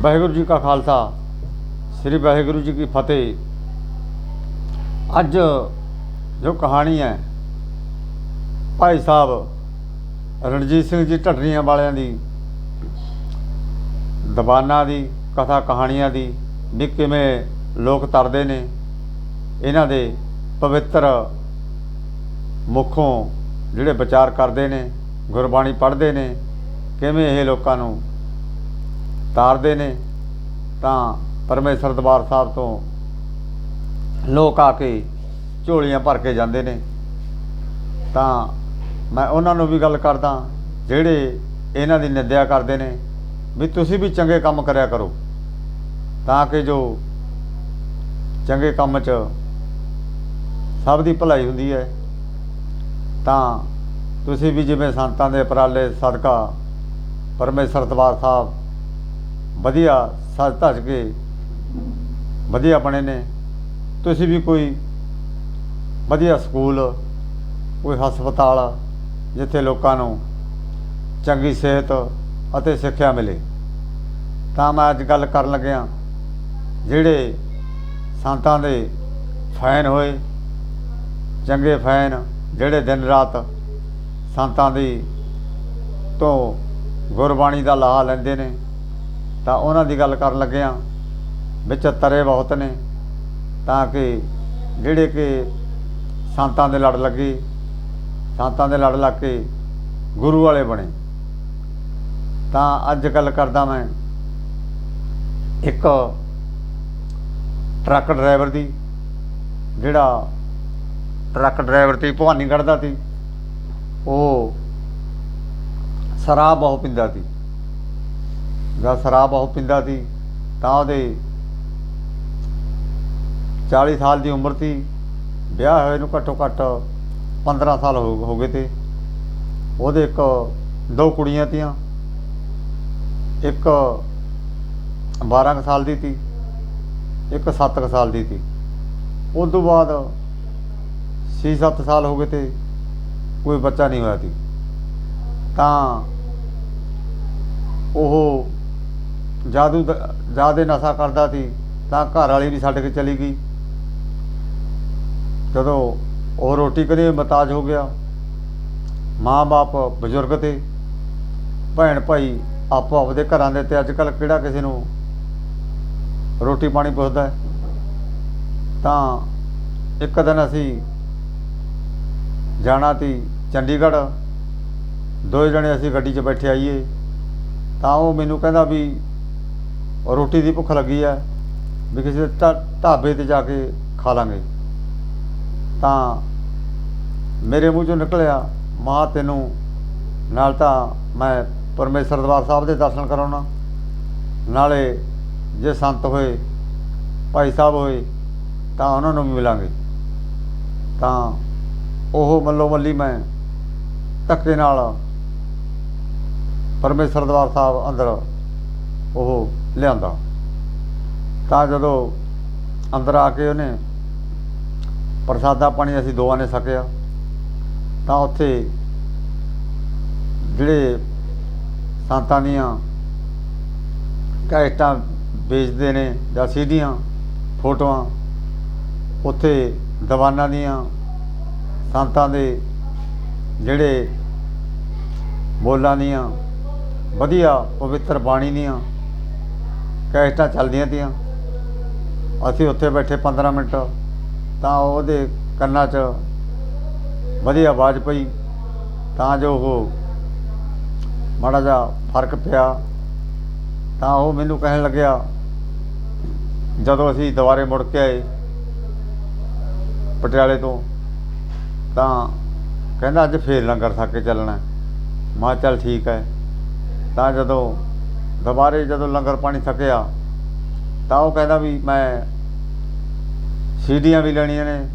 ਵਾਹਿਗੁਰੂ ਜੀ ਕਾ ਖਾਲਸਾ, ਸ੍ਰੀ ਵਾਹਿਗੁਰੂ ਜੀ ਕੀ ਫਤਿਹ। ਅੱਜ ਜੋ ਕਹਾਣੀ ਹੈ, ਭਾਈ ਸਾਹਿਬ ਰਣਜੀਤ ਸਿੰਘ ਜੀ ਢੱਡਰੀਆਂ ਵਾਲਿਆਂ ਦੀ ਦਬਾਨਾਂ ਦੀ, ਕਥਾ ਕਹਾਣੀਆਂ ਦੀ, ਵੀ ਕਿਵੇਂ ਲੋਕ ਤਰਦੇ ਨੇ, ਇਹਨਾਂ ਦੇ ਪਵਿੱਤਰ ਮੁਖੋਂ ਜਿਹੜੇ ਵਿਚਾਰ ਕਰਦੇ ਨੇ, ਗੁਰਬਾਣੀ ਪੜ੍ਹਦੇ ਨੇ, ਕਿਵੇਂ ਇਹ ਲੋਕਾਂ ਨੂੰ ਤਾਰਦੇ ਨੇ, ਤਾਂ ਪਰਮੇਸ਼ਰ ਦਰਬਾਰ ਸਾਹਿਬ ਤੋਂ ਲੋਕ ਆ ਕੇ ਝੋਲੀਆਂ ਭਰ ਕੇ ਜਾਂਦੇ ਨੇ। ਤਾਂ ਮੈਂ ਉਹਨਾਂ ਨੂੰ ਵੀ ਗੱਲ ਕਰਦਾ, ਜਿਹੜੇ ਇਹਨਾਂ ਦੀ ਨਿੰਦਿਆ ਕਰਦੇ ਨੇ, ਵੀ ਤੁਸੀਂ ਵੀ ਚੰਗੇ ਕੰਮ ਕਰਿਆ ਕਰੋ, ਤਾਂ ਕਿ ਜੋ ਚੰਗੇ ਕੰਮ 'ਚ ਸਭ ਦੀ ਭਲਾਈ ਹੁੰਦੀ ਹੈ। ਤਾਂ ਤੁਸੀਂ ਵੀ ਜਿਵੇਂ ਸੰਤਾਂ ਦੇ ਉਪਰਾਲੇ, ਸਦਕਾ ਪਰਮੇਸ਼ਰ ਦਰਬਾਰ ਸਾਹਿਬ ਵਧੀਆ ਸੱਜ ਧੱਜ ਕੇ ਵਧੀਆ ਬਣੇ ਨੇ। ਤੁਸੀਂ ਵੀ ਕੋਈ ਵਧੀਆ ਸਕੂਲ, ਕੋਈ ਹਸਪਤਾਲ ਜਿੱਥੇ ਲੋਕਾਂ ਨੂੰ ਚੰਗੀ ਸਿਹਤ ਅਤੇ ਸਿੱਖਿਆ ਮਿਲੇ। ਤਾਂ ਮੈਂ ਅੱਜ ਗੱਲ ਕਰਨ ਲੱਗਿਆ, ਜਿਹੜੇ ਸੰਤਾਂ ਦੇ ਫੈਨ ਹੋਏ, ਚੰਗੇ ਫੈਨ, ਜਿਹੜੇ ਦਿਨ ਰਾਤ ਸੰਤਾਂ ਦੀ ਤੋਂ ਗੁਰਬਾਣੀ ਦਾ ਲਾਹਾ ਲੈਂਦੇ ਨੇ ਤਾਂ ਉਹਨਾਂ ਦੀ ਗੱਲ ਕਰਨ ਲੱਗਿਆ ਵਿੱਚ ਤਰੇ ਬਹੁਤ ਨੇ ਤਾਂ ਕਿ ਜਿਹੜੇ ਕਿ ਸੰਤਾਂ ਦੇ ਲੜ ਲੱਗੇ, ਸੰਤਾਂ ਦੇ ਲੜ ਲੱਗ ਕੇ ਗੁਰੂ ਵਾਲੇ ਬਣੇ। ਤਾਂ ਅੱਜ ਗੱਲ ਕਰਦਾ ਮੈਂ ਇੱਕ ਟਰੱਕ ਡਰਾਈਵਰ ਦੀ, ਜਿਹੜਾ ਟਰੱਕ ਡਰਾਈਵਰ ਤੇ ਭਵਾਨੀਗੜ੍ਹ ਦਾ ਸੀ, ਉਹ ਸ਼ਰਾਬ ਬਹੁਤ ਪੀਂਦਾ ਸੀ। ਦਾ ਸ਼ਰਾਬ ਬਹੁਤ ਪੀਂਦਾ ਸੀ, ਤਾਂ ਉਹਦੇ 40 ਸਾਲ ਦੀ ਉਮਰ ਸੀ, ਵਿਆਹ ਹੋਏ ਨੂੰ ਘੱਟੋ ਘੱਟ 15 ਸਾਲ ਹੋ ਹੋ ਗਏ ਤੇ। ਉਹਦੇ ਇੱਕ ਦੋ ਕੁੜੀਆਂ ਤੀਆਂ, ਇੱਕ 12 ਕੁ ਸਾਲ ਦੀ ਸੀ ਇੱਕ 7 ਕੁ ਸਾਲ ਦੀ ਸੀ ਉਸ ਤੋਂ ਬਾਅਦ 6-7 ਸਾਲ ਹੋ ਗਏ ਤੇ ਕੋਈ ਬੱਚਾ ਨਹੀਂ ਹੋਇਆ ਸੀ। ਤਾਂ ਉਹ ਜਾਦੂ ਜਿਆਦੇ ਨਸ਼ਾ ਕਰਦਾ ਸੀ, ਤਾਂ ਘਰ ਵਾਲੀ ਵੀ ਛੱਡ ਕੇ ਚਲੀ ਗਈ। ਜਦੋਂ ਉਹ ਰੋਟੀ ਕਦੇ ਮਤਾਜ ਹੋ ਗਿਆ। ਮਾਂ-ਬਾਪ ਬਜ਼ੁਰਗ ਤੇ, ਭੈਣ ਭਾਈ ਆਪੋ ਆਪਦੇ ਘਰਾਂ ਦੇ ਤੇ ਅੱਜ ਕੱਲ ਕਿਹੜਾ ਕਿਸੇ ਨੂੰ ਰੋਟੀ ਪਾਣੀ ਪੁੱਛਦਾ ਤਾਂ ਇੱਕ ਦਿਨ ਅਸੀਂ ਜਾਣਾ ਤੀ ਚੰਡੀਗੜ੍ਹ। ਦੋ ਜਣੇ ਅਸੀਂ ਗੱਡੀ 'ਚ ਬੈਠੇ ਆਈਏ। ਤਾਂ ਉਹ ਮੈਨੂੰ ਕਹਿੰਦਾ ਵੀ ਰੋਟੀ ਦੀ ਭੁੱਖ ਲੱਗੀ ਹੈ ਵੀ ਕਿਸੇ ਢਾ- ਢਾਬੇ ਤੇ ਜਾ ਕੇ ਖਾ ਲਾਂਗੇ। ਤਾਂ ਮੇਰੇ ਮੂੰਹ ਚੋਂ ਨਿਕਲਿਆ, ਮਾਂ, ਤੈਨੂੰ ਨਾਲ ਤਾਂ ਮੈਂ ਪਰਮੇਸ਼ਰ ਦਰਬਾਰ ਸਾਹਿਬ ਦੇ ਦਰਸ਼ਨ ਕਰਾਉਣਾ। ਨਾਲੇ ਜੇ ਸੰਤ ਹੋਏ, ਭਾਈ ਸਾਹਿਬ ਹੋਏ, ਤਾਂ ਉਹਨਾਂ ਨੂੰ ਵੀ ਮਿਲਾਂਗੇ। ਤਾਂ ਉਹ ਮੱਲੋ ਮੱਲੀ ਮੈਂ ਧੱਕੇ ਨਾਲ ਪਰਮੇਸ਼ਰ ਦਰਬਾਰ ਸਾਹਿਬ ਅੰਦਰ ਉਹ ਲਿਆਂਦਾ। ਤਾਂ ਜਦੋਂ ਅੰਦਰ ਆ ਕੇ ਉਹਨੇ ਪ੍ਰਸਾਦਾ ਪਾਣੀ ਅਸੀਂ ਦੋਵਾਂ ਨੇ ਸਕਿਆ ਤਾਂ ਉੱਥੇ ਜਿਹੜੇ ਸੰਤਾਂ ਦੀਆਂ ਕੈਸਟਾਂ ਵੇਚਦੇ ਨੇ ਜਾਂ ਸੀਡੀਆਂ ਫੋਟੋਆਂ, ਉੱਥੇ ਦੀਵਾਨਾਂ ਦੀਆਂ ਸੰਤਾਂ ਦੇ ਜਿਹੜੇ ਬੋਲਾਂ ਦੀਆਂ, ਵਧੀਆ ਪਵਿੱਤਰ ਬਾਣੀ ਦੀਆਂ ਕੈਸਟਾਂ ਚੱਲਦੀਆਂ ਤੀਆਂ। ਅਸੀਂ ਉੱਥੇ ਬੈਠੇ 15 ਮਿੰਟ, ਤਾਂ ਉਹਦੇ ਕੰਨਾਂ 'ਚ ਵਧੀਆ ਆਵਾਜ਼ ਪਈ। ਤਾਂ ਜੋ ਉਹ ਮਾੜਾ ਜਿਹਾ ਫ਼ਰਕ ਪਿਆ। ਤਾਂ ਉਹ ਮੈਨੂੰ ਕਹਿਣ ਲੱਗਿਆ, ਜਦੋਂ ਅਸੀਂ ਦੁਬਾਰੇ ਮੁੜ ਕੇ ਆਏ ਪਟਿਆਲੇ ਤੋਂ, ਤਾਂ ਕਹਿੰਦਾ ਅੱਜ ਫੇਰ ਲੰਗਰ ਛਕ ਕੇ ਚੱਲਣਾ। ਹੈ। ਚੱਲ ਠੀਕ ਹੈ। ਤਾਂ ਜਦੋਂ ਦੁਬਾਰੇ ਜਦੋਂ ਲੰਗਰ ਪਾਣੀ ਛਕਿਆ ਤਾਂ ਉਹ ਕਹਿੰਦਾ ਵੀ ਮੈਂ ਸੀਡੀਆਂ ਵੀ ਲੈਣੀਆਂ ਨੇ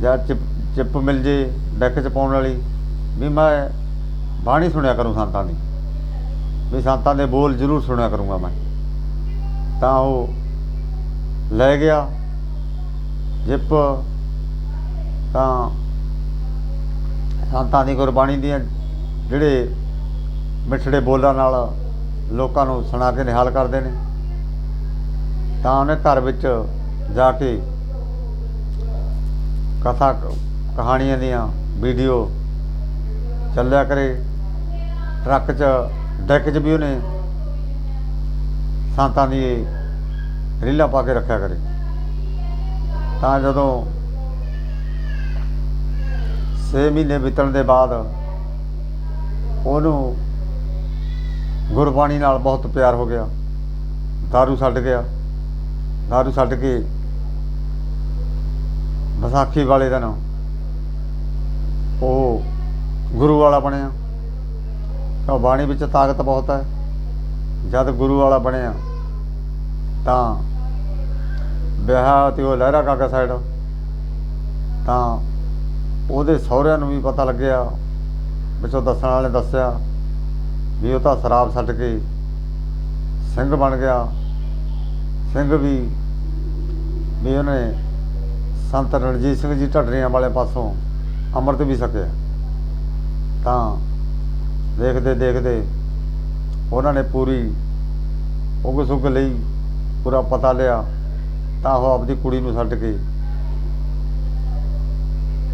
ਜਾਂ ਚਿਪ ਚਿਪ ਮਿਲ ਜੇ ਡੈਕ ਚ ਪਾਉਣ ਵਾਲੀ। ਵੀ ਮੈਂ ਬਾਣੀ ਸੁਣਿਆ ਕਰੂੰ ਸੰਤਾਂ ਦੀ। ਵੀ ਸੰਤਾਂ ਦੇ ਬੋਲ ਜ਼ਰੂਰ ਸੁਣਿਆ ਕਰੂੰਗਾ ਮੈਂ। ਤਾਂ ਉਹ ਲੈ ਗਿਆ। ਜਿਪ ਤਾਂ ਸੰਤਾਂ ਦੀ ਗੁਰਬਾਣੀ ਦੀਆਂ ਜਿਹੜੇ ਮਿੱਠੜੇ ਬੋਲਾਂ ਨਾਲ ਲੋਕਾਂ ਨੂੰ ਸੁਣਾ ਕੇ ਨਿਹਾਲ ਕਰਦੇ ਨੇ। ਤਾਂ ਉਹਨੇ ਘਰ ਵਿੱਚ ਜਾ ਕੇ ਕਥਾ, ਕਹਾਣੀਆਂ ਦੀਆਂ ਵੀਡੀਓ ਚੱਲਿਆ ਕਰੇ। ਟਰੱਕ 'ਚ, ਡੈਕ 'ਚ ਵੀ ਉਹਨੇ ਸੰਤਾਂ ਦੀ ਰੀਲਾਂ ਪਾ ਕੇ ਰੱਖਿਆ ਕਰੇ। ਤਾਂ ਜਦੋਂ 6 ਮਹੀਨੇ ਬੀਤਣ ਦੇ ਬਾਅਦ ਉਹਨੂੰ ਗੁਰਬਾਣੀ ਨਾਲ ਬਹੁਤ ਪਿਆਰ ਹੋ ਗਿਆ। ਦਾਰੂ ਛੱਡ ਗਿਆ। ਦਾਰੂ ਛੱਡ ਕੇ ਵਿਸਾਖੀ ਵਾਲੇ ਦਿਨ ਉਹ ਗੁਰੂ ਵਾਲਾ ਬਣਿਆ। ਤਾਂ ਬਾਣੀ ਵਿੱਚ ਤਾਕਤ ਬਹੁਤ ਹੈ। ਜਦ ਗੁਰੂ ਵਾਲਾ ਬਣਿਆ, ਤਾਂ ਵਿਆਹ ਤੇ ਉਹ ਲਹਿਰਾ ਕਾਕਾ ਸਾਈਡ ਤਾਂ ਉਹਦੇ ਸਹੁਰਿਆਂ ਨੂੰ ਵੀ ਪਤਾ ਲੱਗਿਆ, ਵਿੱਚੋਂ ਦੱਸਣ ਵਾਲੇ ਦੱਸਿਆ ਵੀ ਉਹ ਤਾਂ ਸ਼ਰਾਬ ਛੱਡ ਕੇ ਸਿੰਘ ਬਣ ਗਿਆ। ਸਿੰਘ ਵੀ ਵੀ ਉਹਨੇ ਸੰਤ ਰਣਜੀਤ ਸਿੰਘ ਜੀ ਢੱਡਰੀਆਂ ਵਾਲੇ ਪਾਸੋਂ ਅੰਮ੍ਰਿਤ ਵੀ ਸਕਿਆ ਤਾਂ ਦੇਖਦੇ ਦੇਖਦੇ ਉਹਨਾਂ ਨੇ ਪੂਰੀ ਉਗ ਸੁਗ ਲਈ, ਪੂਰਾ ਪਤਾ ਲਿਆ, ਤਾਂ ਉਹ ਆਪਦੀ ਕੁੜੀ ਨੂੰ ਛੱਡ ਕੇ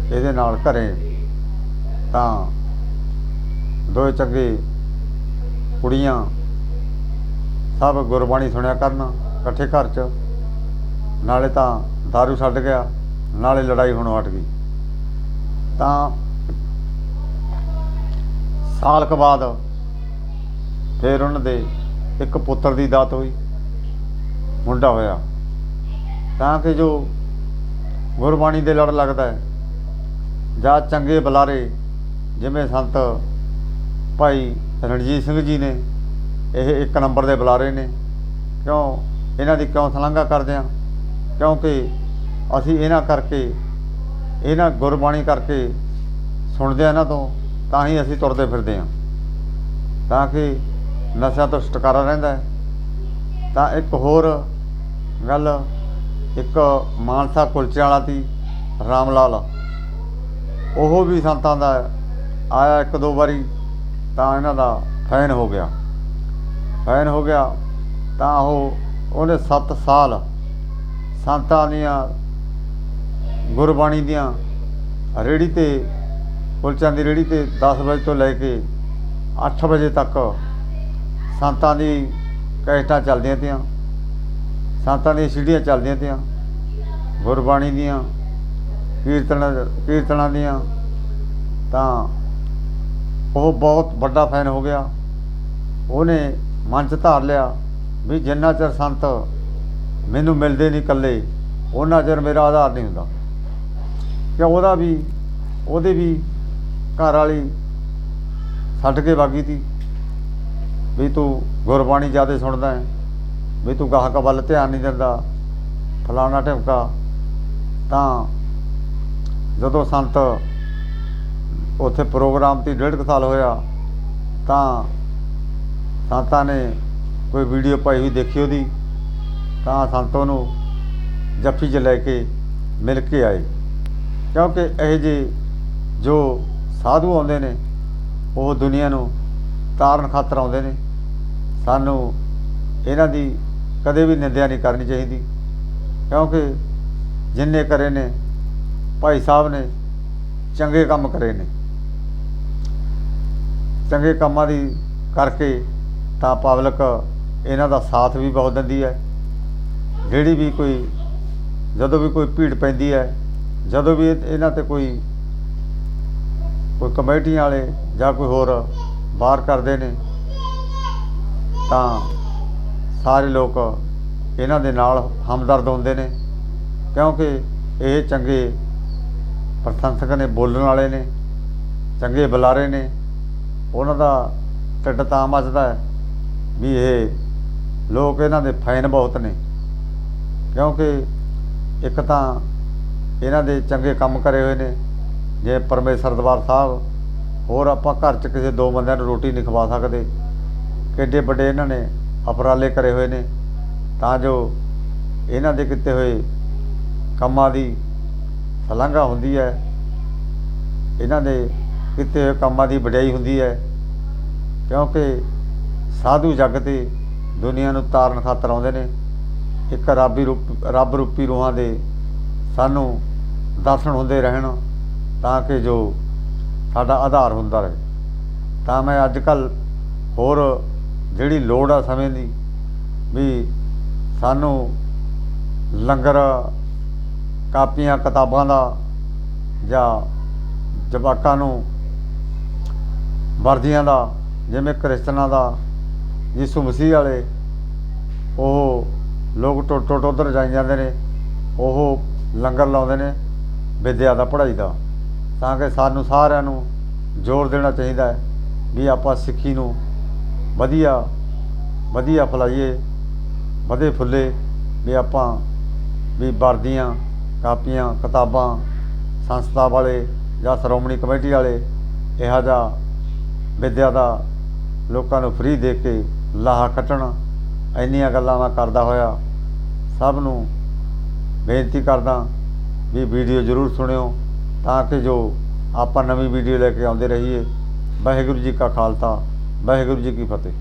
ਇਹਦੇ ਨਾਲ ਘਰੇ ਤਾਂ ਦੋ ਚੰਗੇ ਕੁੜੀਆਂ ਸਭ ਗੁਰਬਾਣੀ ਸੁਣਿਆ ਕਰਨ ਇਕੱਠੇ ਘਰ 'ਚ। ਨਾਲੇ ਤਾਂ दारू ਛੱਡ ਗਿਆ, ਨਾਲੇ ਲੜਾਈ ਹੋਣੋਂ ਹਟ ਗਈ। ਤਾਂ ਸਾਲ ਕ ਬਾਅਦ ਫਿਰ ਉਹਨਾਂ ਦੇ ਇੱਕ ਪੁੱਤਰ ਦੀ ਦਾਤ ਹੋਈ, ਮੁੰਡਾ ਹੋਇਆ। ਤਾਂ ਕਿ ਜੋ ਗੁਰਬਾਣੀ ਦੇ ਲੜ ਲੱਗਦਾ ਹੈ, ਜਾਂ ਚੰਗੇ ਬੁਲਾਰੇ, ਜਿਵੇਂ ਸੰਤ ਭਾਈ ਰਣਜੀਤ ਸਿੰਘ ਜੀ ਨੇ ਇਹ ਇੱਕ ਨੰਬਰ ਦੇ ਬੁਲਾਰੇ ਨੇ। ਕਿਉਂ? ਇਹਨਾਂ ਦੀ ਕਿਉਂ ਸ਼ਲਾਘਾ ਕਰਦੇ ਆ? ਕਿਉਂਕਿ ਅਸੀਂ ਇਹਨਾਂ ਕਰਕੇ, ਇਹਨਾਂ ਗੁਰਬਾਣੀ ਕਰਕੇ ਸੁਣਦੇ ਆ ਇਹਨਾਂ ਤੋਂ, ਤਾਂ ਹੀ ਅਸੀਂ ਤੁਰਦੇ ਫਿਰਦੇ ਆ। ਤਾਂ ਕਿ ਨਸ਼ਾ ਤੋਂ ਛੁਟਕਾਰਾ ਰਹਿੰਦਾ ਹੈ। ਤਾਂ ਇੱਕ ਹੋਰ ਗੱਲ, ਇੱਕ ਮਾਨਸਾ ਕੁਲਚੇ ਵਾਲਾ ਸੀ ਰਾਮ ਲਾਲ। ਉਹ ਵੀ ਸੰਤਾਂ ਦਾ ਆਇਆ ਇੱਕ ਦੋ ਵਾਰੀ। ਤਾਂ ਇਹਨਾਂ ਦਾ ਫੈਨ ਹੋ ਗਿਆ। ਫੈਨ ਹੋ ਗਿਆ ਤਾਂ ਉਹ ਉਹਨੇ 7 ਸਾਲ ਸੰਤਾਂ ਦੀਆਂ, ਗੁਰਬਾਣੀ ਦੀਆਂ ਰੇੜੀ ਤੇ ਕੁਲਚਿਆਂ ਦੀ ਰੇੜੀ ਤੇ 10 ਵਜੇ ਤੋਂ ਲੈ ਕੇ 8 ਵਜੇ ਤੱਕ ਸੰਤਾਂ ਦੀ ਕੈਸਟਾਂ ਚੱਲਦੀਆਂ ਤੀਆਂ। ਸੰਤਾਂ ਦੀਆਂ ਸੀੜੀਆਂ ਚੱਲਦੀਆਂ ਤੀਆਂ। ਗੁਰਬਾਣੀ ਦੀਆਂ ਕੀਰਤਨ, ਕੀਰਤਨਾਂ ਦੀਆਂ ਤਾਂ ਉਹ ਬਹੁਤ ਵੱਡਾ ਫੈਨ ਹੋ ਗਿਆ। ਉਹਨੇ ਮਨ 'ਚ ਧਾਰ ਲਿਆ ਵੀ ਜਿੰਨਾ ਚਿਰ ਸੰਤ ਮੈਨੂੰ ਮਿਲਦੇ ਨਹੀਂ ਇਕੱਲੇ ਉਹਨਾਂ ਚਿਰ ਮੇਰਾ ਆਧਾਰ ਨਹੀਂ ਹੁੰਦਾ। ਕਿ ਉਹਦਾ ਵੀ, ਉਹਦੇ ਵੀ ਘਰ ਵਾਲੀ ਛੱਡ ਕੇ ਬਾਗੀ ਤੀ ਵੀ ਤੂੰ ਗੁਰਬਾਣੀ ਜ਼ਿਆਦਾ ਸੁਣਦਾ ਹੈ, ਵੀ ਤੂੰ ਗਾਹਕ ਵੱਲ ਧਿਆਨ ਨਹੀਂ ਦਿੰਦਾ, ਫਲਾਣਾ ਢਿਮਕਾ। ਤਾਂ ਜਦੋਂ ਸੰਤ ਉੱਥੇ ਪ੍ਰੋਗਰਾਮ ਤੇ ਡੇਢ ਕੁ ਸਾਲ ਹੋਇਆ। ਤਾਂ ਸੰਤਾਂ ਨੇ ਕੋਈ ਵੀਡੀਓ ਪਾਈ ਹੋਈ ਦੇਖੀ ਉਹਦੀ। ਤਾਂ ਸੰਤੋਂ ਨੂੰ ਜੱਫੀ 'ਚ ਲੈ ਕੇ ਮਿਲ ਕੇ ਆਏ। ਕਿਉਂਕਿ ਇਹ ਜਿਹੇ ਜੋ ਸਾਧੂ ਆਉਂਦੇ ਨੇ, ਉਹ ਦੁਨੀਆ ਨੂੰ ਤਾਰਨ ਖਾਤਰ ਆਉਂਦੇ ਨੇ। ਸਾਨੂੰ ਇਹਨਾਂ ਦੀ ਕਦੇ ਵੀ ਨਿੰਦਿਆ ਨਹੀਂ ਕਰਨੀ ਚਾਹੀਦੀ। ਕਿਉਂਕਿ ਜਿੰਨੇ ਕਰੇ ਨੇ, ਭਾਈ ਸਾਹਿਬ ਨੇ ਚੰਗੇ ਕੰਮ ਕਰੇ ਨੇ। ਚੰਗੇ ਕੰਮਾਂ ਦੀ ਕਰਕੇ ਤਾਂ ਪਬਲਿਕ ਇਹਨਾਂ ਦਾ ਸਾਥ ਵੀ ਬਹੁਤ ਦਿੰਦੀ ਹੈ। ਜਿਹੜੀ ਵੀ ਕੋਈ, ਜਦੋਂ ਵੀ ਕੋਈ ਭੀੜ ਪੈਂਦੀ ਹੈ, ਜਦੋਂ ਵੀ ਇਹਨਾਂ ਤੇ ਕੋਈ ਕੋਈ ਕਮੇਟੀਆਂ ਵਾਲੇ ਜਾਂ ਕੋਈ ਹੋਰ ਬਾਹਰ ਕਰਦੇ ਨੇ, ਤਾਂ ਸਾਰੇ ਲੋਕ ਇਹਨਾਂ ਦੇ ਨਾਲ ਹਮਦਰਦ ਹੁੰਦੇ ਨੇ, ਕਿਉਂਕਿ ਇਹ ਚੰਗੇ ਪ੍ਰਸ਼ੰਸਕ ਨੇ, ਬੋਲਣ ਵਾਲੇ ਨੇ, ਚੰਗੇ ਬੁਲਾਰੇ ਨੇ ਉਹਨਾਂ ਦਾ ਢਿੱਡ ਤਾਂ ਮੱਚਦਾ ਵੀ ਇਹ ਲੋਕ ਇਹਨਾਂ ਦੇ ਫੈਨ ਬਹੁਤ ਨੇ। ਕਿਉਂਕਿ ਇੱਕ ਤਾਂ ਇਹਨਾਂ ਦੇ ਚੰਗੇ ਕੰਮ ਕਰੇ ਹੋਏ ਨੇ, ਜੇ ਪਰਮੇਸ਼ਰ ਦਰਬਾਰ ਸਾਹਿਬ, ਹੋਰ ਆਪਾਂ ਘਰ 'ਚ ਕਿਸੇ ਦੋ ਬੰਦਿਆਂ ਨੂੰ ਰੋਟੀ ਨਹੀਂ ਖਵਾ ਸਕਦੇ। ਕਿੱਡੇ ਵੱਡੇ ਇਹਨਾਂ ਨੇ ਅਪਰਾਲੇ ਕਰੇ ਹੋਏ ਨੇ। ਤਾਂ ਜੋ ਇਹਨਾਂ ਦੇ ਕੀਤੇ ਹੋਏ ਕੰਮਾਂ ਦੀ ਸ਼ਲਾਘਾ ਹੁੰਦੀ ਹੈ। ਇਹਨਾਂ ਦੇ ਕੀਤੇ ਹੋਏ ਕੰਮਾਂ ਦੀ ਵਡਿਆਈ ਹੁੰਦੀ ਹੈ। ਕਿਉਂਕਿ ਸਾਧੂ ਜੱਗ ਤੇ ਦੁਨੀਆ ਨੂੰ ਤਾਰਨ ਖਾਤਰ ਆਉਂਦੇ ਨੇ। ਇੱਕ ਰੱਬੀ ਰੂਪ, ਰੱਬ ਰੂਪੀ ਰੂਹਾਂ ਦੇ ਸਾਨੂੰ ਦਰਸ਼ਨ ਹੁੰਦੇ ਰਹਿਣ ਤਾਂ ਕਿ ਜੋ ਸਾਡਾ ਆਧਾਰ ਹੁੰਦਾ ਰਹੇ। ਤਾਂ ਮੈਂ ਅੱਜ ਕੱਲ ਹੋਰ ਜਿਹੜੀ ਲੋੜ ਆ ਸਮੇਂ ਦੀ ਵੀ ਸਾਨੂੰ ਲੰਗਰ, ਕਾਪੀਆਂ, ਕਿਤਾਬਾਂ ਦਾ ਜਾਂ ਜਵਾਕਾਂ ਨੂੰ ਵਰਦੀਆਂ ਦਾ, ਜਿਵੇਂ ਕ੍ਰਿਸਚਨਾਂ ਦਾ, ਯਿਸੂ ਮਸੀਹ ਵਾਲੇ, ਉਹ ਲੋਕ ਟੁੱਟ ਟੁੱਟ ਉਧਰ ਜਾਈ ਜਾਂਦੇ ਨੇ, ਉਹ ਲੰਗਰ ਲਾਉਂਦੇ ਨੇ ਵਿਦਿਆ ਦਾ, ਪੜ੍ਹਾਈ ਦਾ। ਤਾਂ ਕਿ ਸਾਨੂੰ ਸਾਰਿਆਂ ਨੂੰ ਜ਼ੋਰ ਦੇਣਾ ਚਾਹੀਦਾ ਹੈ ਵੀ ਆਪਾਂ ਸਿੱਖੀ ਨੂੰ ਵਧੀਆ ਵਧੀਆ ਫਲਾਈਏ, ਵਧੇ ਫੁੱਲੇ ਵੀ ਆਪਾਂ ਵੀ ਵਰਦੀਆਂ, ਕਾਪੀਆਂ, ਕਿਤਾਬਾਂ, ਸੰਸਥਾ ਵਾਲੇ ਜਾਂ ਸ਼੍ਰੋਮਣੀ ਕਮੇਟੀ ਵਾਲੇ ਇਹੋ ਜਿਹਾ ਵਿੱਦਿਆ ਦਾ ਲੋਕਾਂ ਨੂੰ ਫ੍ਰੀ ਦੇ ਕੇ ਲਾਹਾ ਕੱਟਣ, ਇੰਨੀਆਂ ਗੱਲਾਂ ਮੈਂ ਕਰਦਾ ਹੋਇਆ ਸਭ ਨੂੰ ਬੇਨਤੀ ਕਰਦਾ ਵੀ ਵੀਡੀਓ ਜ਼ਰੂਰ ਸੁਣਿਓ ਤਾਂ ਕਿ ਜੋ ਆਪਾਂ ਨਵੀਂ ਵੀਡੀਓ ਲੈ ਕੇ ਆਉਂਦੇ ਰਹੀਏ। ਵਾਹਿਗੁਰੂ ਜੀ ਕਾ ਖਾਲਸਾ, ਵਾਹਿਗੁਰੂ ਜੀ ਕੀ ਫਤਿਹ।